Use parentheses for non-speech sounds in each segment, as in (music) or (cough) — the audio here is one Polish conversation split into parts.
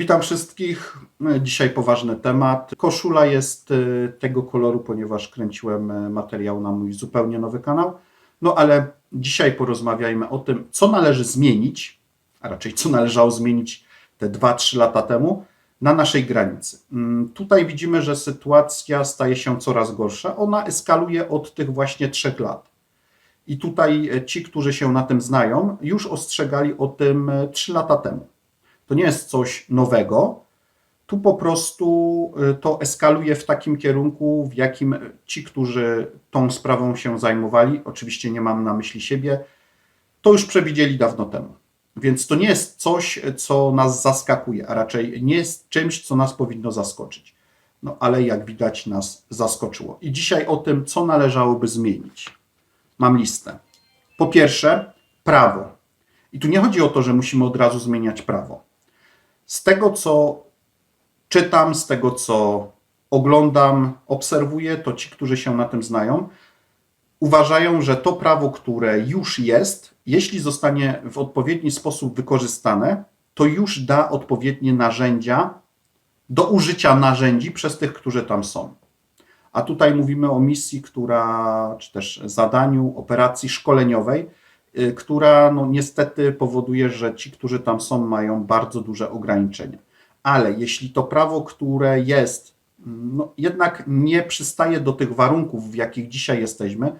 Witam wszystkich. Dzisiaj poważny temat. Koszula jest y, tego koloru, ponieważ kręciłem y, materiał na mój zupełnie nowy kanał. No ale dzisiaj porozmawiajmy o tym, co należy zmienić, a raczej co należało zmienić te 2-3 lata temu na naszej granicy. Mm, Tutaj widzimy, że sytuacja staje się coraz gorsza. Ona eskaluje od tych właśnie trzech lat. I tutaj e, ci, którzy się na tym znają, już ostrzegali o tym 3 lata temu. To nie jest coś nowego. Tu po prostu y, to eskaluje w takim kierunku, w jakim ci, którzy tą sprawą się zajmowali, oczywiście nie mam na myśli siebie, to już przewidzieli dawno temu. Więc to nie jest coś, co nas zaskakuje, a raczej nie jest czymś, co nas powinno zaskoczyć. No ale jak widać, nas zaskoczyło. I dzisiaj o tym, co należałoby zmienić. Mam listę. Po pierwsze, prawo. I tu nie chodzi o to, że musimy od razu zmieniać prawo z tego, co czytam, z tego, co oglądam, obserwuję, to ci, którzy się na tym znają, uważają, że to prawo, które już jest, jeśli zostanie w odpowiedni sposób wykorzystane, to już da odpowiednie narzędzia do użycia narzędzi przez tych, którzy tam są. A tutaj mówimy o misji, która, czy też zadaniu, operacji szkoleniowej, która no, niestety powoduje, że ci, którzy tam są, mają bardzo duże ograniczenia. Ale jeśli to prawo, które jest, no, jednak nie przystaje do tych warunków, w jakich dzisiaj jesteśmy,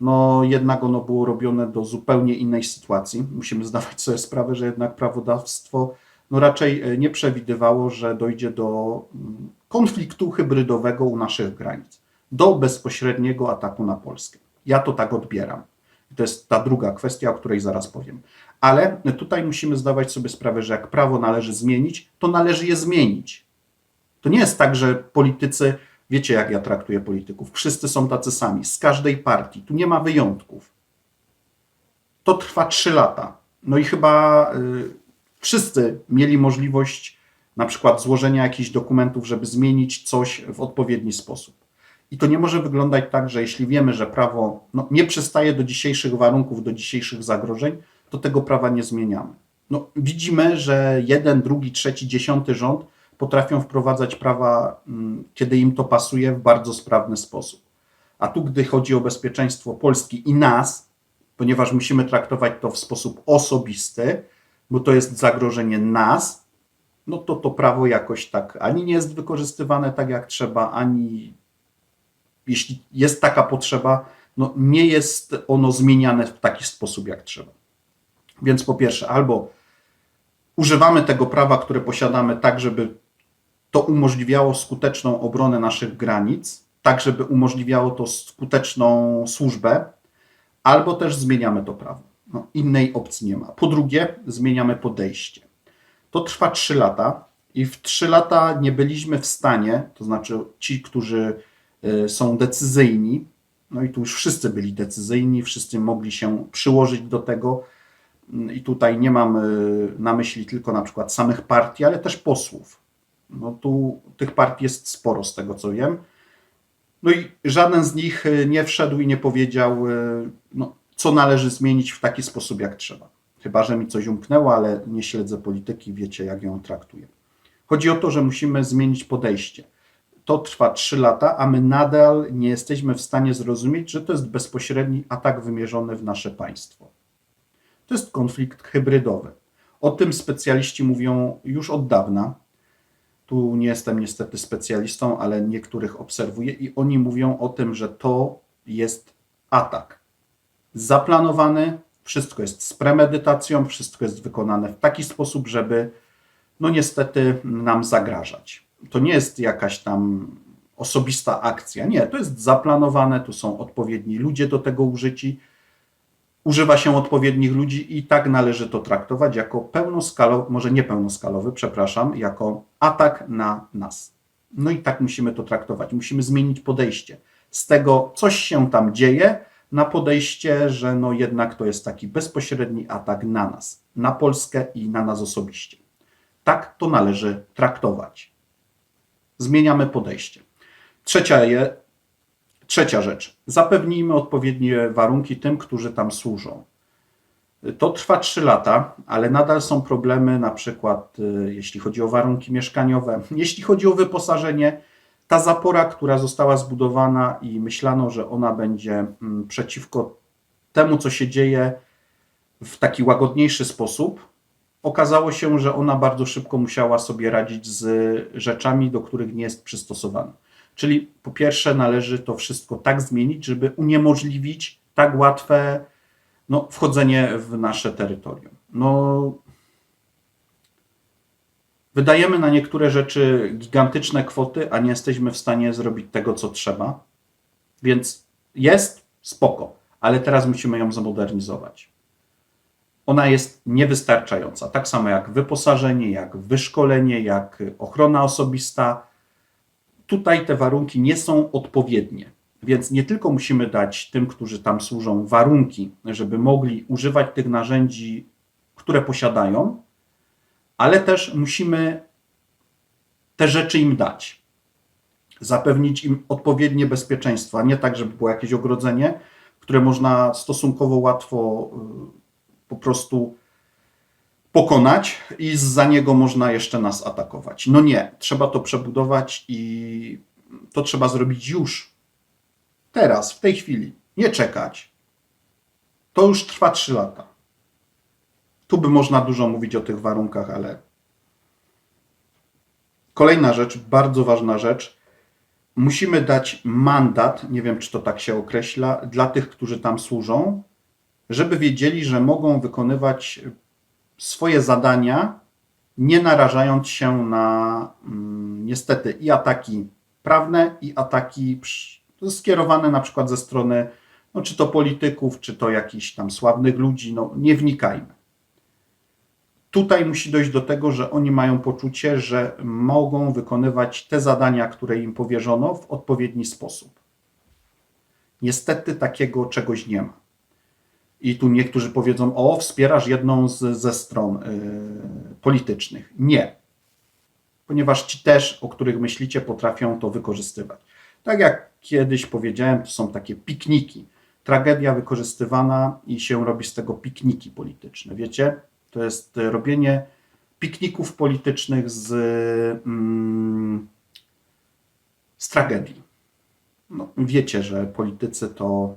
no jednak ono było robione do zupełnie innej sytuacji. Musimy zdawać sobie sprawę, że jednak prawodawstwo no raczej y, nie przewidywało, że dojdzie do mm, konfliktu hybrydowego u naszych granic, do bezpośredniego ataku na Polskę. Ja to tak odbieram. To jest ta druga kwestia, o której zaraz powiem. Ale tutaj musimy zdawać sobie sprawę, że jak prawo należy zmienić, to należy je zmienić. To nie jest tak, że politycy, wiecie jak ja traktuję polityków, wszyscy są tacy sami, z każdej partii, tu nie ma wyjątków. To trwa trzy lata. No i chyba y, wszyscy mieli możliwość na przykład złożenia jakichś dokumentów, żeby zmienić coś w odpowiedni sposób. I to nie może wyglądać tak, że jeśli wiemy, że prawo no, nie przystaje do dzisiejszych warunków, do dzisiejszych zagrożeń, to tego prawa nie zmieniamy. No, widzimy, że jeden, drugi, trzeci, dziesiąty rząd potrafią wprowadzać prawa, mm, kiedy im to pasuje, w bardzo sprawny sposób. A tu, gdy chodzi o bezpieczeństwo Polski i nas, ponieważ musimy traktować to w sposób osobisty, bo to jest zagrożenie nas, no to to prawo jakoś tak ani nie jest wykorzystywane tak jak trzeba, ani jeśli jest taka potrzeba, no nie jest ono zmieniane w taki sposób, jak trzeba. Więc po pierwsze, albo używamy tego prawa, które posiadamy, tak, żeby to umożliwiało skuteczną obronę naszych granic, tak, żeby umożliwiało to skuteczną służbę, albo też zmieniamy to prawo. No, innej opcji nie ma. Po drugie, zmieniamy podejście. To trwa 3 lata i w 3 lata nie byliśmy w stanie, to znaczy ci, którzy są decyzyjni. No i tu już wszyscy byli decyzyjni, wszyscy mogli się przyłożyć do tego. Mm, I tutaj nie mam y, na myśli tylko na przykład samych partii, ale też posłów. No tu tych partii jest sporo z tego co wiem. No i żaden z nich y, nie wszedł i nie powiedział, no, co należy zmienić w taki sposób, jak trzeba. Chyba, że mi coś umknęło, ale nie śledzę polityki, wiecie, jak ją traktuję. Chodzi o to, że musimy zmienić podejście to trwa 3 lata, a my nadal nie jesteśmy w stanie zrozumieć, że to jest bezpośredni atak wymierzony w nasze państwo. To jest konflikt hybrydowy. O tym specjaliści mówią już od dawna. Tu nie jestem niestety specjalistą, ale niektórych obserwuję i oni mówią o tym, że to jest atak zaplanowany, wszystko jest z premedytacją, wszystko jest wykonane w taki sposób, żeby no niestety nam zagrażać to nie jest jakaś tam osobista akcja. Nie, to jest zaplanowane, tu są odpowiedni ludzie do tego użyci. Używa się odpowiednich ludzi i tak należy to traktować jako pełnoskalowy, może nie pełnoskalowy, przepraszam, jako atak na nas. No i tak musimy to traktować. Musimy zmienić podejście. Z tego coś się tam dzieje, na podejście, że no jednak to jest taki bezpośredni atak na nas, na Polskę i na nas osobiście. Tak to należy traktować zmieniamy podejście. Trzecia, je, trzecia rzecz. Zapewnijmy odpowiednie warunki tym, którzy tam służą. To trwa 3 lata, ale nadal są problemy, na przykład y, jeśli chodzi o warunki mieszkaniowe, (laughs) jeśli chodzi o wyposażenie. Ta zapora, która została zbudowana i myślano, że ona będzie mm, przeciwko temu, co się dzieje, w taki łagodniejszy sposób, okazało się, że ona bardzo szybko musiała sobie radzić z rzeczami, do których nie jest przystosowana. Czyli po pierwsze należy to wszystko tak zmienić, żeby uniemożliwić tak łatwe no, wchodzenie w nasze terytorium. No, wydajemy na niektóre rzeczy gigantyczne kwoty, a nie jesteśmy w stanie zrobić tego, co trzeba. Więc jest spoko, ale teraz musimy ją zmodernizować. Ona jest niewystarczająca. Tak samo jak wyposażenie, jak wyszkolenie, jak ochrona osobista. Tutaj te warunki nie są odpowiednie. Więc nie tylko musimy dać tym, którzy tam służą, warunki, żeby mogli używać tych narzędzi, które posiadają, ale też musimy te rzeczy im dać. Zapewnić im odpowiednie bezpieczeństwo, a nie tak, żeby było jakieś ogrodzenie, które można stosunkowo łatwo y, po prostu pokonać i za niego można jeszcze nas atakować. No nie, trzeba to przebudować i to trzeba zrobić już, teraz, w tej chwili, nie czekać. To już trwa 3 lata. Tu by można dużo mówić o tych warunkach, ale kolejna rzecz, bardzo ważna rzecz. Musimy dać mandat, nie wiem czy to tak się określa, dla tych, którzy tam służą, żeby wiedzieli, że mogą wykonywać swoje zadania, nie narażając się na mm, niestety i ataki prawne, i ataki skierowane na przykład ze strony, no, czy to polityków, czy to jakichś tam sławnych ludzi, no nie wnikajmy. Tutaj musi dojść do tego, że oni mają poczucie, że mogą wykonywać te zadania, które im powierzono w odpowiedni sposób. Niestety takiego czegoś nie ma. I tu niektórzy powiedzą, o, wspierasz jedną z, ze stron yy, politycznych. Nie. Ponieważ ci też, o których myślicie, potrafią to wykorzystywać. Tak jak kiedyś powiedziałem, to są takie pikniki. Tragedia wykorzystywana i się robi z tego pikniki polityczne. Wiecie, to jest robienie pikników politycznych z, mm, z tragedii. No, wiecie, że politycy to.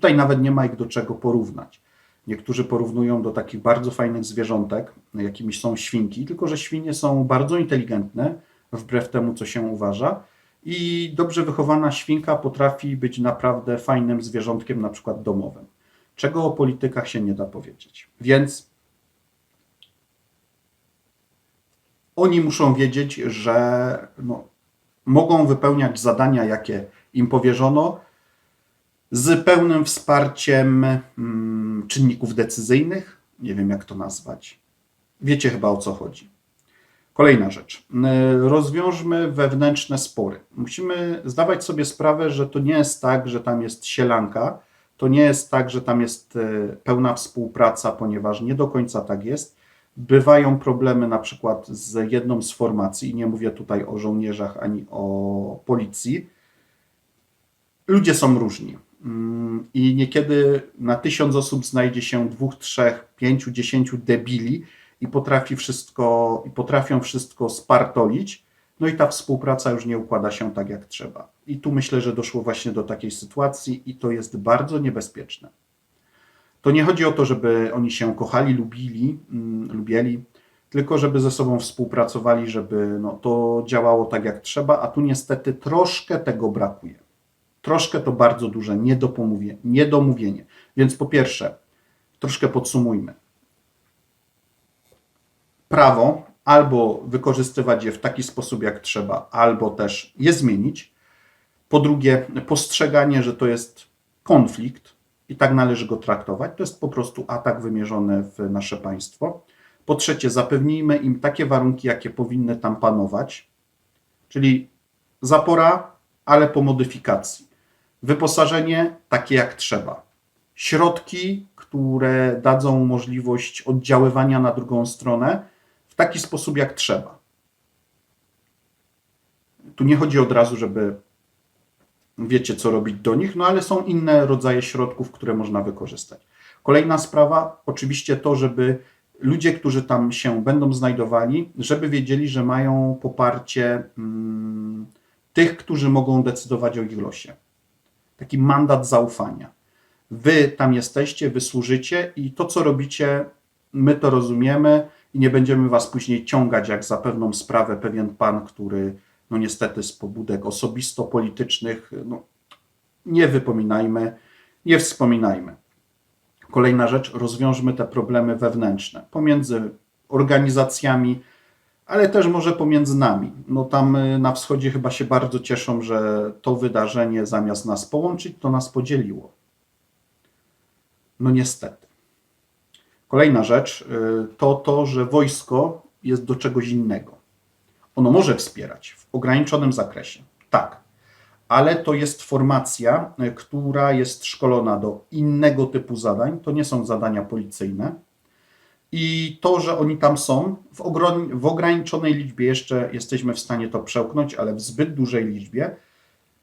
Tutaj nawet nie ma ich do czego porównać. Niektórzy porównują do takich bardzo fajnych zwierzątek, jakimi są świnki, tylko że świnie są bardzo inteligentne, wbrew temu, co się uważa i dobrze wychowana świnka potrafi być naprawdę fajnym zwierzątkiem, na przykład domowym. Czego o politykach się nie da powiedzieć. Więc oni muszą wiedzieć, że no, mogą wypełniać zadania, jakie im powierzono, z pełnym wsparciem mm, czynników decyzyjnych. Nie wiem, jak to nazwać. Wiecie chyba o co chodzi. Kolejna rzecz. Rozwiążmy wewnętrzne spory. Musimy zdawać sobie sprawę, że to nie jest tak, że tam jest sielanka, to nie jest tak, że tam jest y, pełna współpraca, ponieważ nie do końca tak jest. Bywają problemy na przykład z jedną z formacji, nie mówię tutaj o żołnierzach ani o policji. Ludzie są różni. Mm, I niekiedy na tysiąc osób znajdzie się dwóch, trzech, pięciu, dziesięciu debili, i potrafi wszystko, i potrafią wszystko spartolić, no i ta współpraca już nie układa się tak jak trzeba. I tu myślę, że doszło właśnie do takiej sytuacji i to jest bardzo niebezpieczne. To nie chodzi o to, żeby oni się kochali, lubili, mm, lubieli, tylko żeby ze sobą współpracowali, żeby no, to działało tak jak trzeba, a tu niestety troszkę tego brakuje. Troszkę to bardzo duże niedomówienie. Więc po pierwsze, troszkę podsumujmy prawo albo wykorzystywać je w taki sposób, jak trzeba, albo też je zmienić. Po drugie, postrzeganie, że to jest konflikt i tak należy go traktować. To jest po prostu atak wymierzony w nasze państwo. Po trzecie, zapewnijmy im takie warunki, jakie powinny tam panować, czyli zapora, ale po modyfikacji. Wyposażenie takie jak trzeba. Środki, które dadzą możliwość oddziaływania na drugą stronę, taki sposób, jak trzeba. Tu nie chodzi od razu, żeby wiecie, co robić do nich, no ale są inne rodzaje środków, które można wykorzystać. Kolejna sprawa, oczywiście to, żeby ludzie, którzy tam się będą znajdowali, żeby wiedzieli, że mają poparcie mm, tych, którzy mogą decydować o ich losie. Taki mandat zaufania. Wy tam jesteście, wy służycie i to, co robicie, my to rozumiemy i nie będziemy was później ciągać jak za pewną sprawę pewien pan, który no niestety z pobudek osobisto-politycznych, no nie wypominajmy, nie wspominajmy. Kolejna rzecz, rozwiążmy te problemy wewnętrzne pomiędzy organizacjami, ale też może pomiędzy nami. No tam y, na wschodzie chyba się bardzo cieszą, że to wydarzenie zamiast nas połączyć, to nas podzieliło. No niestety. Kolejna rzecz y, to to, że wojsko jest do czegoś innego. Ono może wspierać w ograniczonym zakresie. Tak, ale to jest formacja, y, która jest szkolona do innego typu zadań. To nie są zadania policyjne. I to, że oni tam są, w, w ograniczonej liczbie jeszcze jesteśmy w stanie to przełknąć, ale w zbyt dużej liczbie,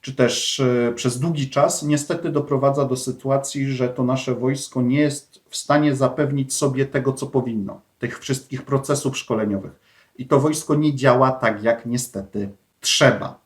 czy też e, przez długi czas, niestety doprowadza do sytuacji, że to nasze wojsko nie jest w stanie zapewnić sobie tego, co powinno, tych wszystkich procesów szkoleniowych. I to wojsko nie działa tak, jak niestety trzeba.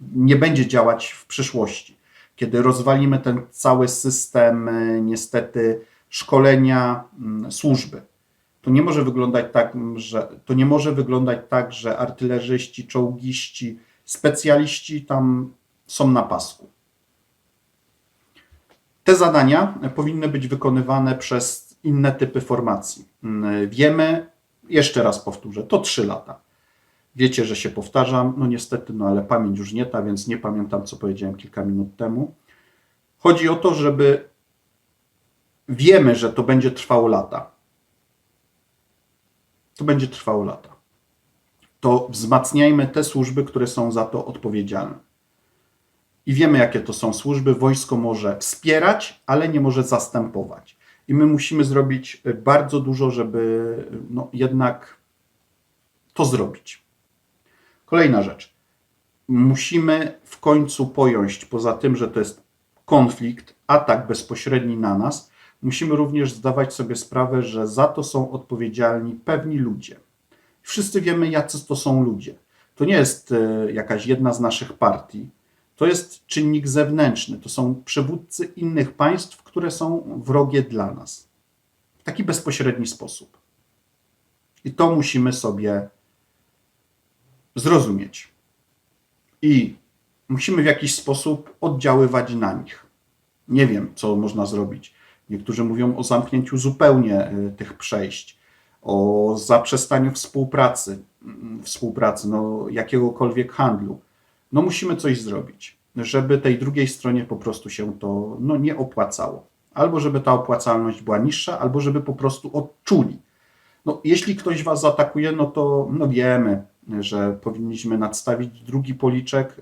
Nie będzie działać w przyszłości. Kiedy rozwalimy ten cały system, e, niestety, szkolenia mm, służby. To nie może wyglądać tak, że to nie może wyglądać tak, że artylerzyści, czołgiści, specjaliści tam są na pasku. Te zadania powinny być wykonywane przez inne typy formacji. Mm, Wiemy, jeszcze raz powtórzę, to 3 lata. Wiecie, że się powtarzam, no niestety, no ale pamięć już nie ta, więc nie pamiętam, co powiedziałem kilka minut temu. Chodzi o to, żeby wiemy, że to będzie trwało lata. To będzie trwało lata. To wzmacniajmy te służby, które są za to odpowiedzialne. I wiemy, jakie to są służby. Wojsko może wspierać, ale nie może zastępować. I my musimy zrobić bardzo dużo, żeby no, jednak to zrobić. Kolejna rzecz. Musimy w końcu pojąć, poza tym, że to jest konflikt, atak bezpośredni na nas, musimy również zdawać sobie sprawę, że za to są odpowiedzialni pewni ludzie. Wszyscy wiemy, jacy to są ludzie. To nie jest e, jakaś jedna z naszych partii, to jest czynnik zewnętrzny. To są przywódcy innych państw, które są wrogie dla nas. W taki bezpośredni sposób. I to musimy sobie zrozumieć. I musimy w jakiś sposób oddziaływać na nich. Nie wiem, co można zrobić. Niektórzy mówią o zamknięciu zupełnie y, tych przejść, o zaprzestaniu współpracy, mm, współpracy, no, jakiegokolwiek handlu. No musimy coś zrobić, żeby tej drugiej stronie po prostu się to no, nie opłacało. Albo żeby ta opłacalność była niższa, albo żeby po prostu odczuli. No, jeśli ktoś was zaatakuje, no to no wiemy, że powinniśmy nadstawić drugi policzek.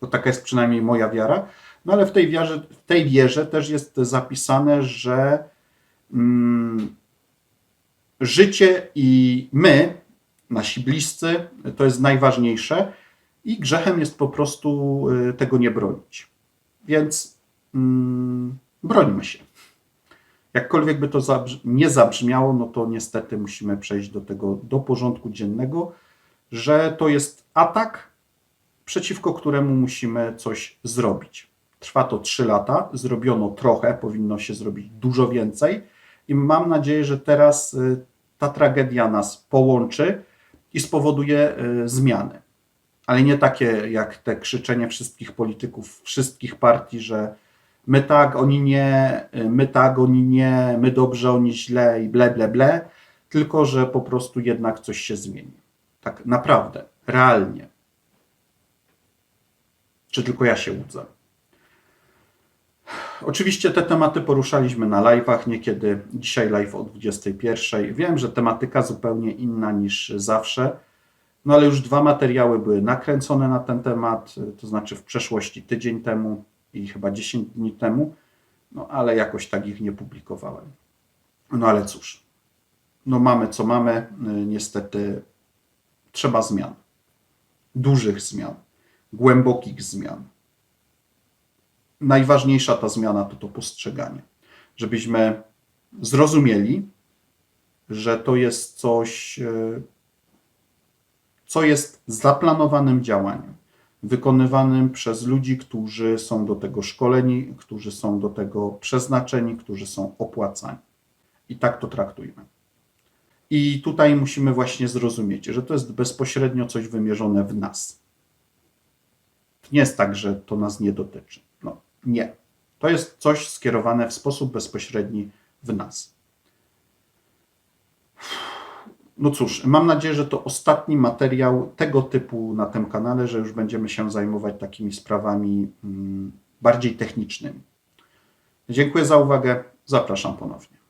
To taka jest przynajmniej moja wiara. No ale w tej wierze, w tej wierze też jest zapisane, że mm, życie i my, nasi bliscy, to jest najważniejsze i grzechem jest po prostu y, tego nie bronić. Więc mm, brońmy się. Jakkolwiek by to nie zabrzmiało, no to niestety musimy przejść do tego, do porządku dziennego, że to jest atak, przeciwko któremu musimy coś zrobić. Trwa to 3 lata, zrobiono trochę, powinno się zrobić dużo więcej i mam nadzieję, że teraz y, ta tragedia nas połączy i spowoduje y, zmiany. Ale nie takie jak te krzyczenie wszystkich polityków, wszystkich partii, że my tak, oni nie, y, my tak, oni nie, my dobrze, oni źle i ble, ble, ble, tylko że po prostu jednak coś się zmieni. Tak naprawdę, realnie. Czy tylko ja się łudzę? Oczywiście te tematy poruszaliśmy na live'ach, niekiedy dzisiaj live o 21. Wiem, że tematyka zupełnie inna niż zawsze, no ale już dwa materiały były nakręcone na ten temat, to znaczy w przeszłości tydzień temu i chyba 10 dni temu, no ale jakoś tak ich nie publikowałem. No ale cóż, no mamy co mamy, niestety trzeba zmian. Dużych zmian, głębokich zmian najważniejsza ta zmiana to to postrzeganie. żebyśmy zrozumieli, że to jest coś, e, co jest zaplanowanym działaniem, wykonywanym przez ludzi, którzy są do tego szkoleni, którzy są do tego przeznaczeni, którzy są opłacani. I tak to traktujmy. I tutaj musimy właśnie zrozumieć, że to jest bezpośrednio coś wymierzone w nas. To nie jest tak, że to nas nie dotyczy. Nie. To jest coś skierowane w sposób bezpośredni w nas. No cóż, mam nadzieję, że to ostatni materiał tego typu na tym kanale, że już będziemy się zajmować takimi sprawami mm, bardziej technicznymi. Dziękuję za uwagę. Zapraszam ponownie.